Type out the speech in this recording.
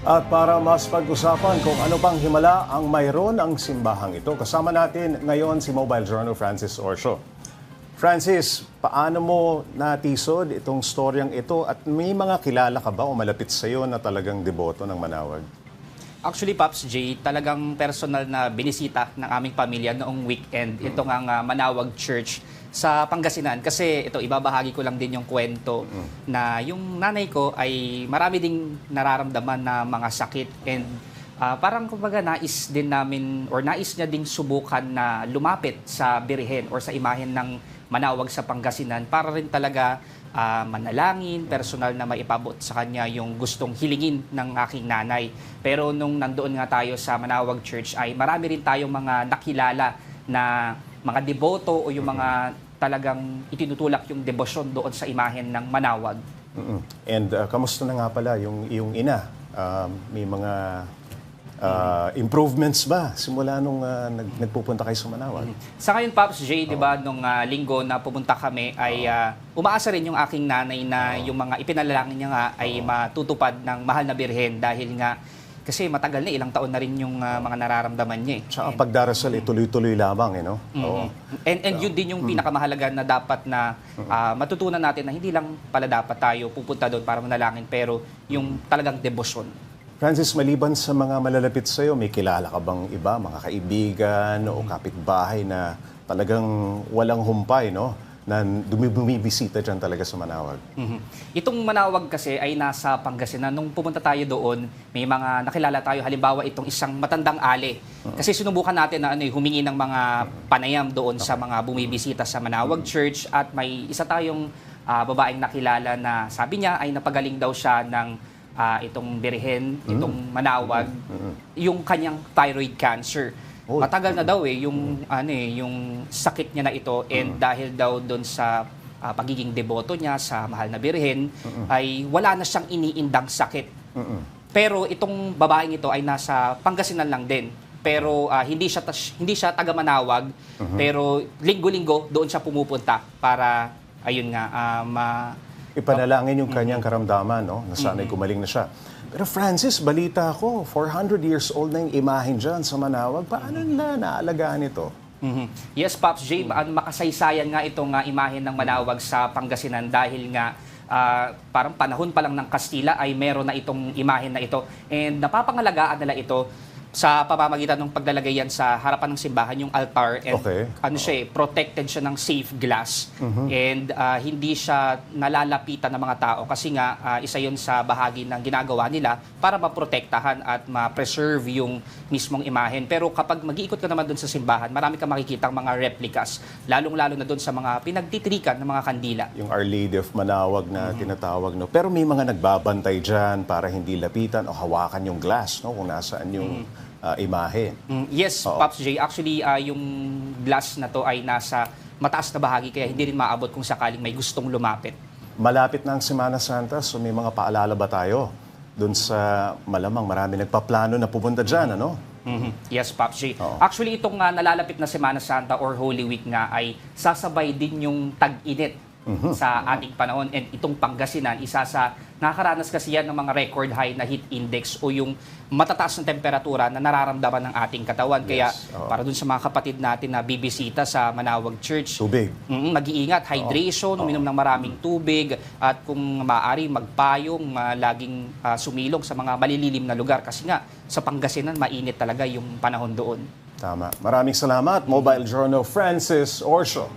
At para mas pag-usapan kung ano pang himala ang mayroon ang simbahang ito, kasama natin ngayon si Mobile Journal Francis Orsio. Francis, paano mo natisod itong storyang ito at may mga kilala ka ba o malapit sa iyo na talagang deboto ng Manawag? Actually, Pops J, talagang personal na binisita ng aming pamilya noong weekend. Ito nga nga Manawag Church sa Pangasinan. Kasi ito, ibabahagi ko lang din yung kwento na yung nanay ko ay marami ding nararamdaman na mga sakit and ah, parang kumbaga nais din namin or nais niya ding subukan na lumapit sa birihen or sa imahen ng Manawag sa Pangasinan para rin talaga ah, manalangin, personal na maipabot sa kanya yung gustong hilingin ng aking nanay. Pero nung nandoon nga tayo sa Manawag Church ay marami rin tayong mga nakilala na mga deboto o yung mga talagang itinutulak yung debosyon doon sa imahen ng Manawag. Mm-mm. And uh, kamusta na nga pala yung iyong ina? Um, may mga uh, improvements ba simula nung uh, nag, nagpupunta kayo sa Manawag? Sa ngayon, Pops J, di ba, nung ah, linggo na pumunta kami, ay ah, umaasa rin yung aking nanay na yung mga ipinalalangin niya nga ay matutupad ng mahal na birhen dahil nga kasi matagal na, ilang taon na rin yung ah, mga nararamdaman niya. eh. Tsaka pagdarasal, ituloy-tuloy lamang, eh, no? Oo. And, and yun din yung pinakamahalaga na dapat na ah, matutunan natin na hindi lang pala dapat tayo pupunta doon para manalangin, pero yung talagang debosyon. Francis, maliban sa mga malalapit sa iyo, may kilala ka bang iba, mga kaibigan o kapitbahay na talagang walang humpay, no? Na bumibisita dyan talaga sa Manawag. Mhm. Itong Manawag kasi ay nasa Pangasinan. Nung pumunta tayo doon, may mga nakilala tayo. Halimbawa, itong isang matandang ale. Kasi sinubukan natin na ano, eh, humingi ng mga panayam doon sa mga bumibisita sa Manawag Church. At may isa tayong ah, babaeng nakilala na sabi niya ay napagaling daw siya ng ah, itong birihen, itong Manawag, yung kanyang thyroid cancer. Oh. Matagal na daw eh yung ano eh yung sakit niya na ito and dahil daw doon sa ah, pagiging deboto niya sa mahal na birhen ay wala na siyang iniindang sakit. Pero itong babaeng ito ay nasa Pangasinan lang din. Pero ah, hindi siya tas- hindi siya taga Manawag, pero linggo-linggo doon siya pumupunta para ayun nga ah, ma Ipanalangin yung kanyang karamdaman, no? Na sana'y gumaling na siya. Pero Francis, balita ko, 400 years old na yung imahin dyan sa Manawag. Paano nila naalagaan ito? Mhm. Yes, Pops J, ang makasaysayan nga itong nga imahen ng Manawag sa Pangasinan dahil nga ah, parang panahon pa lang ng Kastila ay meron na itong imahen na ito. And napapangalagaan nila ito sa pamamagitan ng paglalagay yan sa harapan ng simbahan, yung altar. And Okay. ano siya eh, protected siya ng safe glass. And ah, hindi siya nalalapitan ng mga tao kasi nga ah, isa yon sa bahagi ng ginagawa nila para maprotektahan at ma-preserve yung mismong imahen. Pero kapag mag-iikot ka naman doon sa simbahan, marami kang makikita mga replicas, lalong-lalo na doon sa mga pinagtitrikan ng mga kandila. Yung Our Lady of Manawag na tinatawag, no? Pero may mga nagbabantay dyan para hindi lapitan o hawakan yung glass, no? Kung nasaan yung ah, imahe. Mm, yes, Oo. Pops J. Actually, ah, yung glass na to ay nasa mataas na bahagi kaya hindi rin maabot kung sakaling may gustong lumapit. Malapit na ang Semana Santa, so may mga paalala ba tayo? Doon sa malamang marami nagpaplano na pupunta dyan, ano? Mhm. Yes, Pops J. Oo. Actually, itong nga nalalapit na Semana Santa or Holy Week nga ay sasabay din yung tag-init Mhm. sa ating panahon. And itong Pangasinan, isa sa nakakaranas kasi yan ng mga record high na heat index o yung matataas na temperatura na nararamdaman ng ating katawan. Kaya Yes, oo. para dun sa mga kapatid natin na bibisita sa Manawag Church, Tubig. Mm, mag-iingat, hydration, uminom ng maraming tubig at kung maaari magpayong, ah, laging ah, sumilong sa mga malililim na lugar kasi nga sa Pangasinan mainit talaga yung panahon doon. Tama. Maraming salamat, Mobile Journal Francis Orsio.